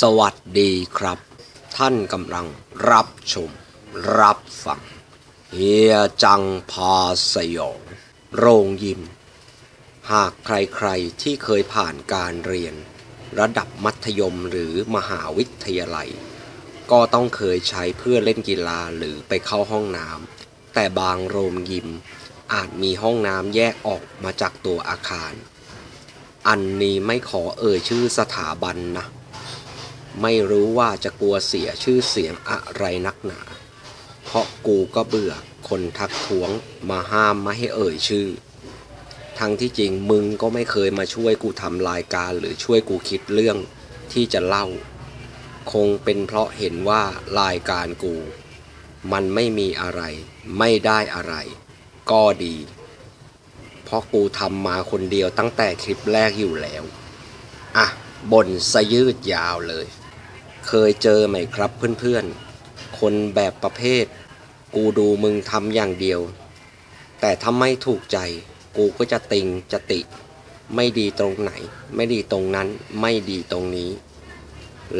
สวัสดีครับ ท่านกำลังรับชม รับฟัง เฮียจังพาสยอง โรงยิม หากใครๆที่เคยผ่านการเรียน ระดับมัธยมหรือมหาวิทยาลัย ก็ต้องเคยใช้เพื่อเล่นกีฬาหรือไปเข้าห้องน้ำแต่บางโรงยิม อาจมีห้องน้ำแยกออกมาจากตัวอาคาร อันนี้ไม่ขอเอ่ยชื่อสถาบันนะ ไม่รู้ว่าจะกลัวเสียชื่อเสียงอะไรนักหนา เพราะกูก็เบื่อคนทักท้วงมาห้ามไม่ให้เอ่ยชื่อ ทั้งที่จริงมึงก็ไม่เคยมาช่วยกูทำรายการหรือช่วยกูคิดเรื่องที่จะเล่า คงเป็นเพราะเห็นว่ารายการกู มันไม่มีอะไร ไม่ได้อะไร ก็ดี เพราะกูทำมาคนเดียวตั้งแต่คลิปแรกอยู่แล้ว อะบ่นสยืดยาวเลย เคยเจอไหมครับเพื่อนๆ คนแบบประเภท กูดูมึงทำอย่างเดียว แต่ถ้าไม่ถูกใจกูก็จะติงจะติ ไม่ดีตรงไหน ไม่ดีตรงนั้นไม่ดีตรงนี้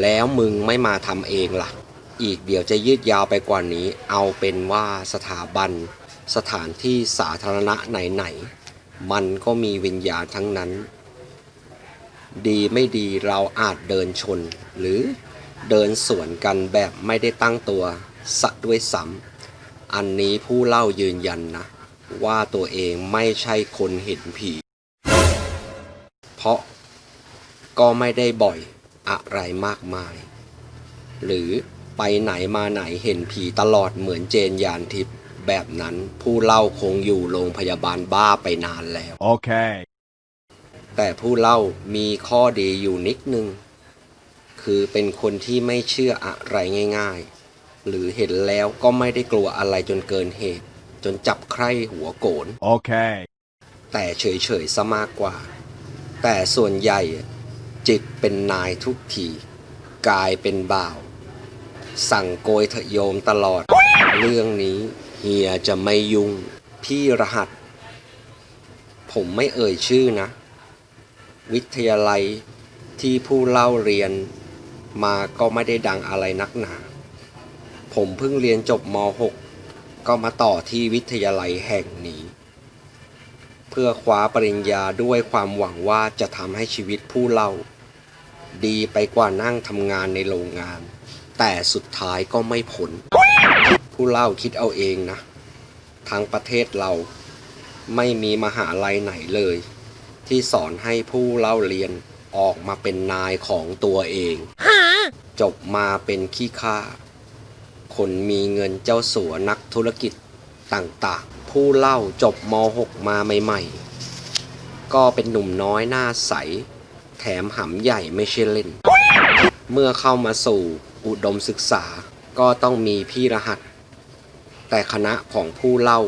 แล้วมึงไม่มาทำเองล่ะ อีกเดี๋ยวจะยืดยาวไปกว่านี้ เอาเป็นว่าสถาบัน สถานที่สาธารณะไหนๆมันก็มีวิญญาณทั้งนั้น ดีไม่ดีเราอาจเดินชนหรือ เดินสวนกันแบบไม่ได้ตั้งตัวสะด้วยซ้ำอันนี้ผู้เล่ายืนยันนะ ว่าตัวเองไม่ใช่คนเห็นผี เพราะก็ไม่ได้บ่อยอะไรมากมาย หรือไปไหนมาไหนเห็นผีตลอดเหมือนเจนยานทิพย์แบบนั้นผู้เล่าคงอยู่โรงพยาบาลบ้าไปนานแล้ว Okay. แต่ผู้เล่ามีข้อดีอยู่นิดนึง คือเป็นคนที่ไม่เชื่ออะไรง่ายๆ หรือเห็นแล้วก็ไม่ได้กลัวอะไรจนเกินเหตุ จนจับใคร่หัวโกน Okay. แต่เฉยๆซะมากกว่า แต่ส่วนใหญ่จิตเป็นนายทุกทีกายเป็นบ่าว สั่งโกยเถอะโยมตลอด เรื่องนี้เฮียจะไม่ยุ่ง พี่รหัส ผมไม่เอ่ยชื่อนะ วิทยาลัยที่ผู้เล่าเรียน มาก็ไม่ได้ดังอะไรนักหนา ผมเพิ่งเรียนจบม .6 ก็มาต่อที่วิทยาลัยแห่งนี้ เพื่อคว้าปริญญาด้วยความหวังว่าจะทำให้ชีวิตผู้เล่า ดีไปกว่านั่งทำงานในโรงงาน แต่สุดท้ายก็ไม่ผล ผู้เล่าคิดเอาเองนะ ทั้งประเทศเราไม่มีมหาลัยไหนเลย ที่สอนให้ผู้เล่าเรียนออกมาเป็นนายของตัวเอง จบมาเป็นขี้ข้าคนมีเงินเจ้าสัวนักธุรกิจต่างๆ ผู้เล่าจบม .6 มาใหม่ๆ ก็เป็นหนุ่มน้อยหน้าใส แถมหำใหญ่ไม่ใช่เล่น เมื่อเข้ามาสู่อุดมศึกษาก็ต้องมีพี่รหัส แต่คณะของผู้เล่า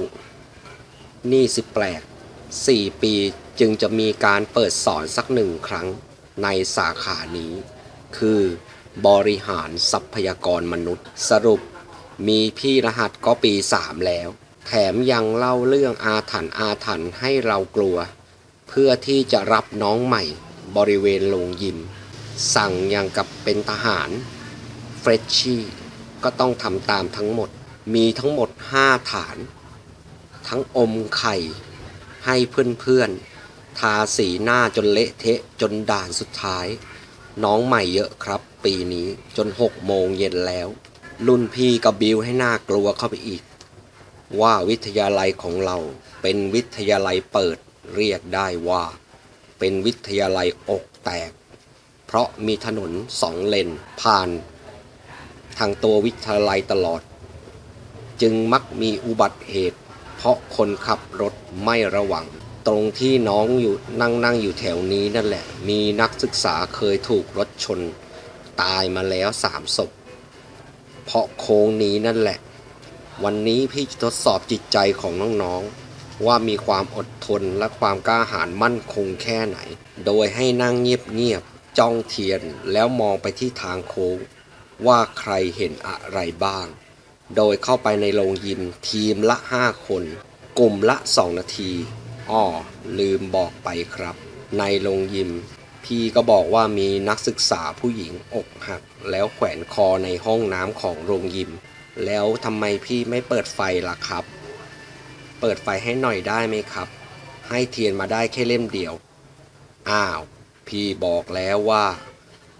นี่สิแปลก 4 ปีจึงจะมีการเปิดสอนสักหนึ่งครั้งในสาขานี้ คือ บริหารทรัพยากรมนุษย์ สรุปมีพี่รหัสก็ปี 3 แล้ว แถมยังเล่าเรื่องอาถรรพ์อาถรรพ์ให้เรากลัว เพื่อที่จะรับน้องใหม่ บริเวณโรงยิม สั่งอย่างกับเป็นทหารเฟรชชี่ก็ต้องทำตามทั้งหมด มีทั้งหมด 5 ฐาน ทั้งอมไข่ ให้เพื่อนๆ ทาสีหน้าจนเละเทะจนด่านสุดท้าย น้องใหม่เยอะครับ ปีนี้จน6โมงเย็นแล้ว รุ่นพี่ก็บิวให้น่ากลัวเข้าไปอีก ว่าวิทยาลัยของเราเป็นวิทยาลัยเปิดเรียกได้ว่า เป็นวิทยาลัยอกแตก เพราะมีถนนสองเลนผ่าน ทางตัววิทยาลัยตลอด จึงมักมีอุบัติเหตุ เพราะคนขับรถไม่ระวังตรงที่น้องอยู่นั่งนั่งอยู่แถวนี้นั่นแหละ มีนักศึกษาเคยถูกรถชน ตายมาแล้วสามศพ เพราะโค้งนี้นั่นแหละ วันนี้พี่จะทดสอบจิตใจของน้องๆ ว่ามีความอดทนและความกล้าหาญมั่นคงแค่ไหน โดยให้นั่งเงียบๆ จ้องเทียนแล้วมองไปที่ทางโค้ง ว่าใครเห็นอะไรบ้าง โดยเข้าไปในโรงยิมทีมละ 5 คน กลุ่มละ 2 นาที อ้อลืมบอกไปครับ ในโรงยิม พี่ก็บอกว่ามีนักศึกษาผู้หญิงอกหัก แล้วแขวนคอในห้องน้ำของโรงยิม แล้วทำไมพี่ไม่เปิดไฟล่ะครับ เปิดไฟให้หน่อยได้ไหมครับ ให้เทียนมาได้แค่เล่มเดียว อ้าว พี่บอกแล้วว่า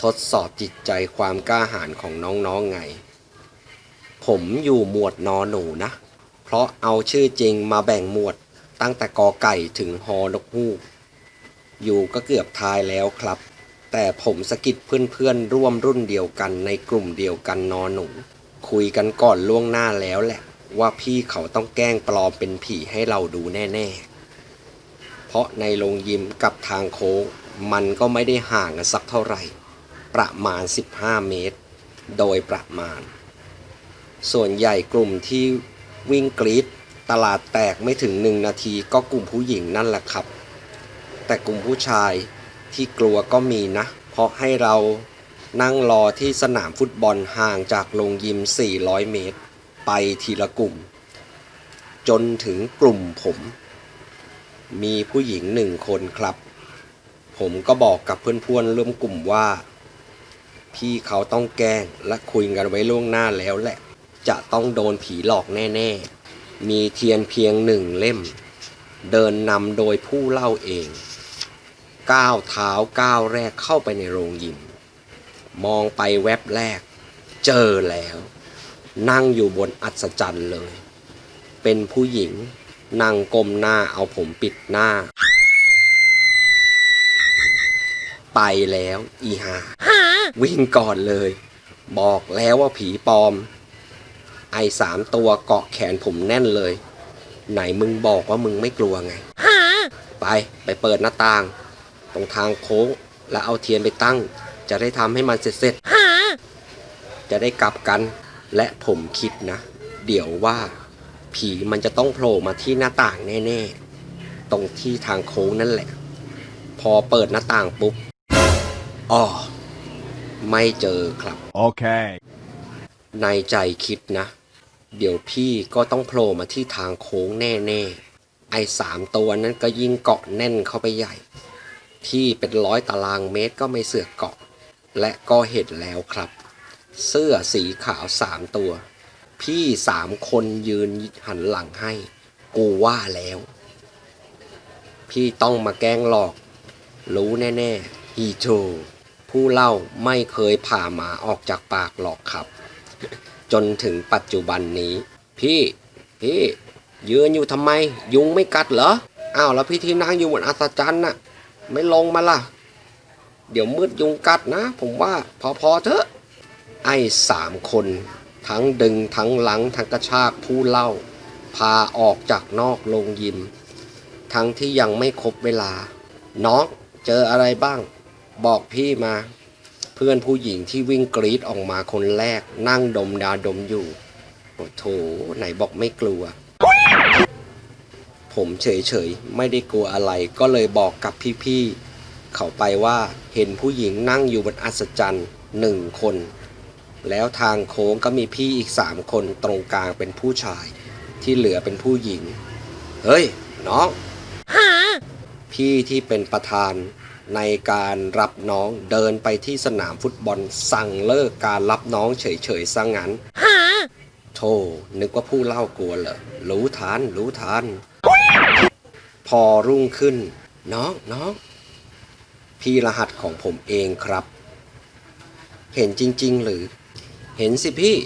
ทดสอบจิตใจความกล้าหาญของน้องๆไง ผมอยู่หมวดนอหนูนะ เพราะเอาชื่อจริงมาแบ่งหมวดตั้งแต่กอไก่ถึงฮอนกฮูก อยู่ก็เกือบทายแล้วครับ แต่ผมสะกิดเพื่อนๆร่วมรุ่นเดียวกันในกลุ่มเดียวกันนอหนู คุยกันก่อนล่วงหน้าแล้วแหละ ว่าพี่เขาต้องแกล้งปลอมเป็นผีให้เราดูแน่ ๆ เพราะในโรงยิมกับทางโค้งมันก็ไม่ได้ห่างกันสักเท่าไหร่ ประมาณ 15 เมตร โดยประมาณ ส่วนใหญ่กลุ่มที่วิ่งกรีดตลาดแตกไม่ถึงหนึ่งนาทีก็กลุ่มผู้หญิงนั่นแหละครับ แต่กลุ่มผู้ชายที่กลัวก็มีนะ เพราะให้เรานั่งรอที่สนามฟุตบอลห่างจากโรงยิม 400 เมตร ไปทีละกลุ่ม จนถึงกลุ่มผม มีผู้หญิงหนึ่งคนครับ ผมก็บอกกับเพื่อนๆร่วมกลุ่มว่า พี่เขาต้องแกล้งและคุยกันไว้ล่วงหน้าแล้วแหละ จะต้องโดนผีหลอกแน่ๆ มีเทียนเพียงหนึ่งเล่ม เดินนำโดยผู้เล่าเอง ก้าวเท้าก้าวแรกเข้าไปในโรงยิม มองไปแวบแรก เจอแล้ว นั่งอยู่บนอัศจรรย์เลย เป็นผู้หญิงนั่งก้มหน้าเอาผมปิดหน้า ไปแล้วอีหาวิ่งก่อนเลย บอกแล้วว่าผีปลอม ไอ้สามตัวเกาะแขนผมแน่นเลย ไหนมึงบอกว่ามึงไม่กลัวไง ไปไปเปิดหน้าต่าง ตรงทางโค้ง แล้วเอาเทียนไปตั้ง จะได้ทำให้มันเสร็จๆจะได้กลับกันและผมคิดนะ เดี๋ยวว่า ผีมันจะต้องโผล่มาที่หน้าต่างแน่ๆ ตรงที่ทางโค้งนั่นแหละ พอเปิดหน้าต่างปุ๊บอ๋อไม่เจอครับ Okay. ในใจคิดนะ เดี๋ยวพี่ก็ต้องโผล่มาที่ทางโค้งแน่ๆ ไอ้สามตัวนั้นก็ยิ่งเกาะแน่นเข้าไปใหญ่ ที่เป็นร้อยตารางเมตรก็ไม่เสือกเกาะ และก็เห็นแล้วครับ เสื้อสีขาวสามตัว พี่สามคนยืนหันหลังให้ กูว่าแล้ว พี่ต้องมาแกล้งหลอก รู้แน่ๆฮีโจผู้เล่าไม่เคยผ่าหมาออกจากปากหรอกครับ จนถึงปัจจุบันนี้ พี่ พี่ ยืนอยู่ทำไม ยุงไม่กัดเหรออ้าวแล้วพี่ที่นั่งอยู่บนอัศจรรย์น่ะ ไม่ลงมาล่ะ เดี๋ยวมืดยุงกัดนะ ผมว่าพอพอๆเถอะ ไอ้สามคน ทั้งดึงทั้งหลังทั้งกระชากผู้เล่า พาออกจากนอกโรงยิม ทั้งที่ยังไม่ครบเวลา น้องเจออะไรบ้าง บอกพี่มา เพื่อนผู้หญิงที่วิ่งกรีดออกมาคนแรกนั่งดมดาดมอยู่โอ้โถไหนบอกไม่กลัว ผมเฉยๆ ไม่ได้กลัวอะไร ก็เลยบอกกับพี่ๆ เขาไปว่าเห็นผู้หญิงนั่งอยู่บนอัศจรรย์หนึ่งคน แล้วทางโค้งก็มีพี่อีกสามคนตรงกลางเป็นผู้ชาย ที่เหลือเป็นผู้หญิง เฮ้ย น้อง พี่ที่เป็นประธานในการรับน้องเดินไปที่สนามฟุตบอลสั่งเลิกการรับน้องเฉยๆซะงั้นโธ่นึกว่าผู้เล่ากลัวเหรอรู้ทันรู้ทัน พอรุ่งขึ้น น้องน้องพี่รหัสของผมเองครับ เห็นจริง ๆ หรือ เห็นสิพี่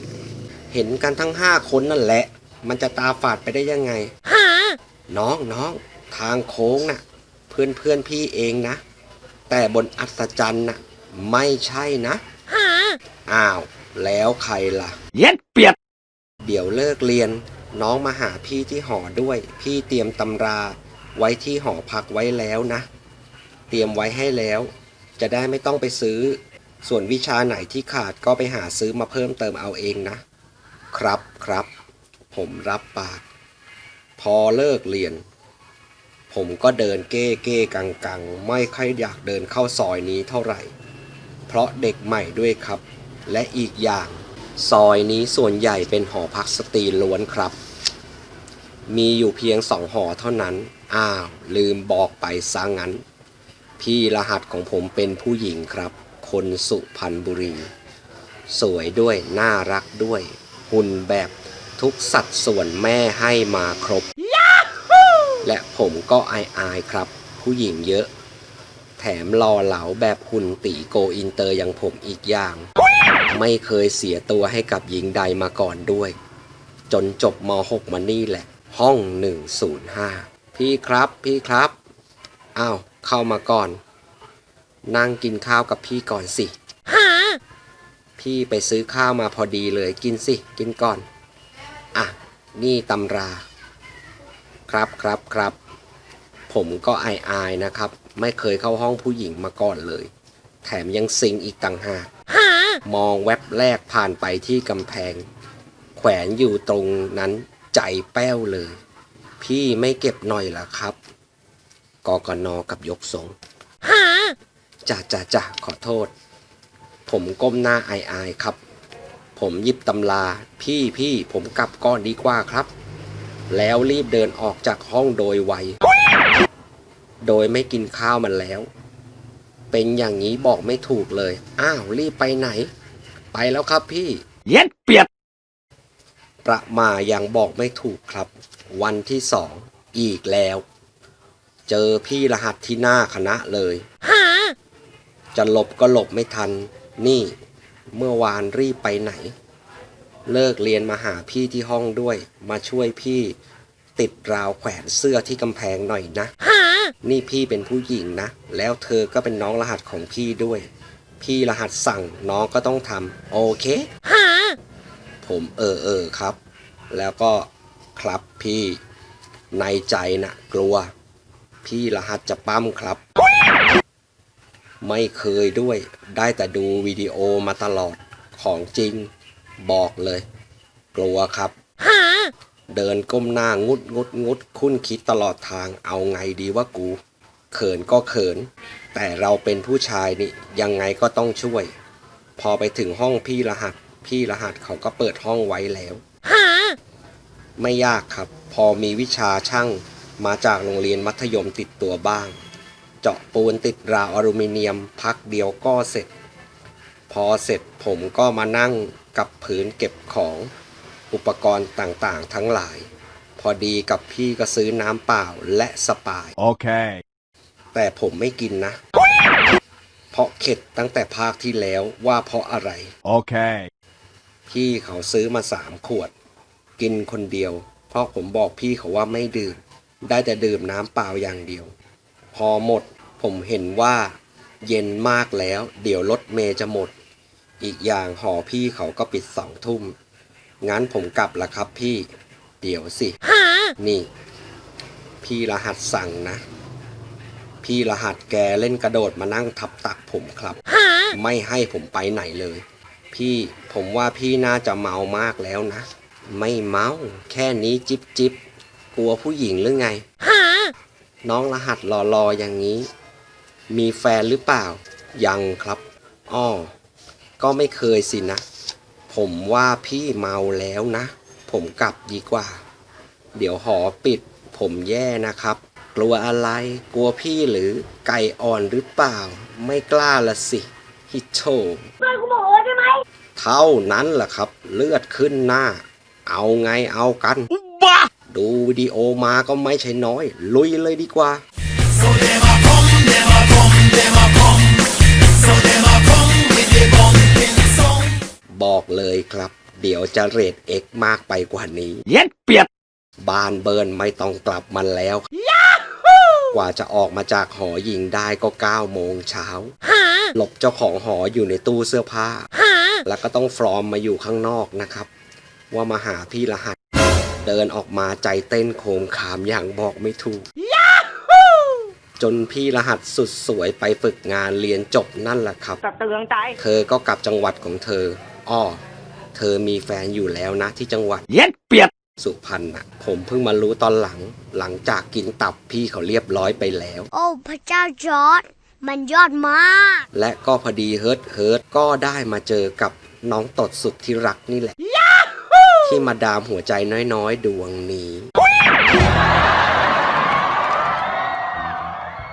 เห็นกันทั้งห้าคนนั่นแหละ มันจะตาฝาดไปได้ยังไงน้องน้องทางโค้งน่ะ เพื่อนเพื่อนพี่เองนะ แต่บนอัศจรรย์น่ะ ไม่ใช่นะอ้าว แล้วใครล่ะ Yet Piet. เดี๋ยวเลิกเรียน น้องมาหาพี่ที่หอด้วย พี่เตรียมตำรา ไว้ที่หอพักไว้แล้วนะ เตรียมไว้ให้แล้ว จะได้ไม่ต้องไปซื้อ ส่วนวิชาไหนที่ขาดก็ไปหาซื้อมาเพิ่มเติมเอาเองนะ ครับครับ ผมรับปาก พอเลิกเรียน ผมก็เดินเก้เก้กังกังไม่ค่อยอยากเดินเข้าซอยนี้เท่าไหร่ เพราะเด็กใหม่ด้วยครับ และอีกอย่างซอยนี้ส่วนใหญ่เป็นหอพักสตรีล้วนครับ มีอยู่เพียงสองหอเท่านั้น อ้าวลืมบอกไปซะงั้น พี่รหัสของผมเป็นผู้หญิงครับ คนสุพรรณบุรี สวยด้วยน่ารักด้วย หุ่นแบบทุกสัดส่วนแม่ให้มาครบ และผมก็อายอายๆครับ ผู้หญิงเยอะ แถมรอเหลาแบบหุ่นตีโกอินเตอร์อย่างผมอีกอย่าง ไม่เคยเสียตัวให้กับหญิงใดมาก่อนด้วย จนจบม .6 มานี่แหละ ห้อง 105 พี่ครับพี่ครับอ้าวเข้ามาก่อน นั่งกินข้าวกับพี่ก่อนสิพี่ไปซื้อข้าวมาพอดีเลยกินสิ กินก่อน อะ นี่ตำรา ครับครับครับ ผมก็อายอายๆนะครับ ไม่เคยเข้าห้องผู้หญิงมาก่อนเลย แถมยังซิงอีกต่างหากมองแว็บแรกผ่านไปที่กำแพง แขวนอยู่ตรงนั้นใจแป้วเลย พี่ไม่เก็บหน่อยล่ะครับกกนกับยกทรงจ้าจ้าจ้าขอโทษ ผมก้มหน้าอายอายๆครับ ผมหยิบตำราพี่พี่ผมกลับก่อนดีกว่าครับ แล้วรีบเดินออกจากห้องโดยไว โดยไม่กินข้าวมันแล้ว เป็นอย่างนี้บอกไม่ถูกเลย อ้าวรีบไปไหน ไปแล้วครับพี่ เย็ดเปียด ประมายังบอกไม่ถูกครับ วันที่สองอีกแล้ว เจอพี่รหัสที่หน้าคณะเลยจะหลบก็หลบไม่ทัน นี่ เมื่อวานรีบไปไหน เลิกเรียนมาหาพี่ที่ห้องด้วย มาช่วยพี่ติดราวแขวนเสื้อที่กำแพงหน่อยนะ นี่พี่เป็นผู้หญิงนะ แล้วเธอก็เป็นน้องรหัสของพี่ด้วย พี่รหัสสั่งน้องก็ต้องทำโอเค ผมเออเออครับ แล้วก็ครับพี่ในใจนะกลัว พี่รหัสจะปั้มครับ ไม่เคยด้วยได้แต่ดูวิดีโอมาตลอดของจริงบอกเลย กลัวครับ เดินก้มหน้างุดงุดงุดคุ้นคิดตลอดทางเอาไงดีว่ากู เขินก็เขิน แต่เราเป็นผู้ชายนี่ยังไงก็ต้องช่วย พอไปถึงห้องพี่รหัส พี่รหัสเขาก็เปิดห้องไว้แล้วไม่ยากครับ พอมีวิชาช่างมาจากโรงเรียนมัธยมติดตัวบ้าง เจาะปูนติดราวอลูมิเนียมพักเดียวก็เสร็จ พอเสร็จผมก็มานั่งกับผืนเก็บของอุปกรณ์ต่างๆ ทั้งหลาย พอดีกับพี่ก็ซื้อน้ำเปล่าและสปายโอเค แต่ผมไม่กินนะ เพราะเข็ดตั้งแต่ภาคที่แล้วว่าเพราะอะไร โอเค พี่เขาซื้อมาสามขวด กินคนเดียว เพราะผมบอกพี่เขาว่าไม่ดื่ม ได้แต่ดื่มน้ำเปล่าอย่างเดียว พอหมดผมเห็นว่า เย็นมากแล้ว เดี๋ยวรถเมย์จะหมด อีกอย่างหอพี่เขาก็ปิดสองทุ่ม งั้นผมกลับละครับพี่ เดี๋ยวสิ นี่ พี่รหัสสั่งนะ พี่รหัสแกเล่นกระโดดมานั่งทับตักผมครับ ไม่ให้ผมไปไหนเลย พี่ผมว่าพี่น่าจะเมามากแล้วนะ ไม่เมา แค่นี้จิบจิบกลัวผู้หญิงหรือไง น้องรหัสรอๆอย่างนี้ มีแฟนหรือเปล่า ยังครับ อ้อ ก็ไม่เคยสินะ ผมว่าพี่เมาแล้วนะ ผมกลับดีกว่า เดี๋ยวหอปิด ผมแย่นะครับ กลัวอะไร กลัวพี่หรือไก่อ่อนหรือเปล่า ไม่กล้าละสิ ฮิโช เท่านั้นแหละครับ เลือดขึ้นหน้า เอาไงเอากันบ้าดูวิดีโอมาก็ไม่ใช่น้อย ลุยเลยดีกว่า บอกเลยครับ เดี๋ยวจะเรทเอ็กมากไปกว่านี้ เย็ดเปียดบ้านเบิร์นไม่ต้องกลับมันแล้ว กว่าจะออกมาจากหอยิงได้ก็9โมงเช้าหลบเจ้าของหออยู่ในตู้เสื้อผ้า แล้วก็ต้องฟลอมมาอยู่ข้างนอกนะครับ ว่ามาหาพี่รหัส เดินออกมาใจเต้นโคมขามอย่างบอกไม่ถูก จนพี่รหัสสุดสวยไปฝึกงานเรียนจบนั่นแหละครับสะเตืองใจเธอก็กลับจังหวัดของเธอ อ้อ เธอมีแฟนอยู่แล้วนะที่จังหวัด เย็ดเปียด สุพรรณน่ะ ผมเพิ่งมารู้ตอนหลัง หลังจากกินตับพี่เขาเรียบร้อยไปแล้ว โอ้พระเจ้าจอร์ดมันยอดมาก และก็พอดีเฮิร์ตเฮิร์ตก็ได้มาเจอกับน้องตดสุดที่รักนี่แหละ ที่มาดามหัวใจน้อยๆ ดวงนี้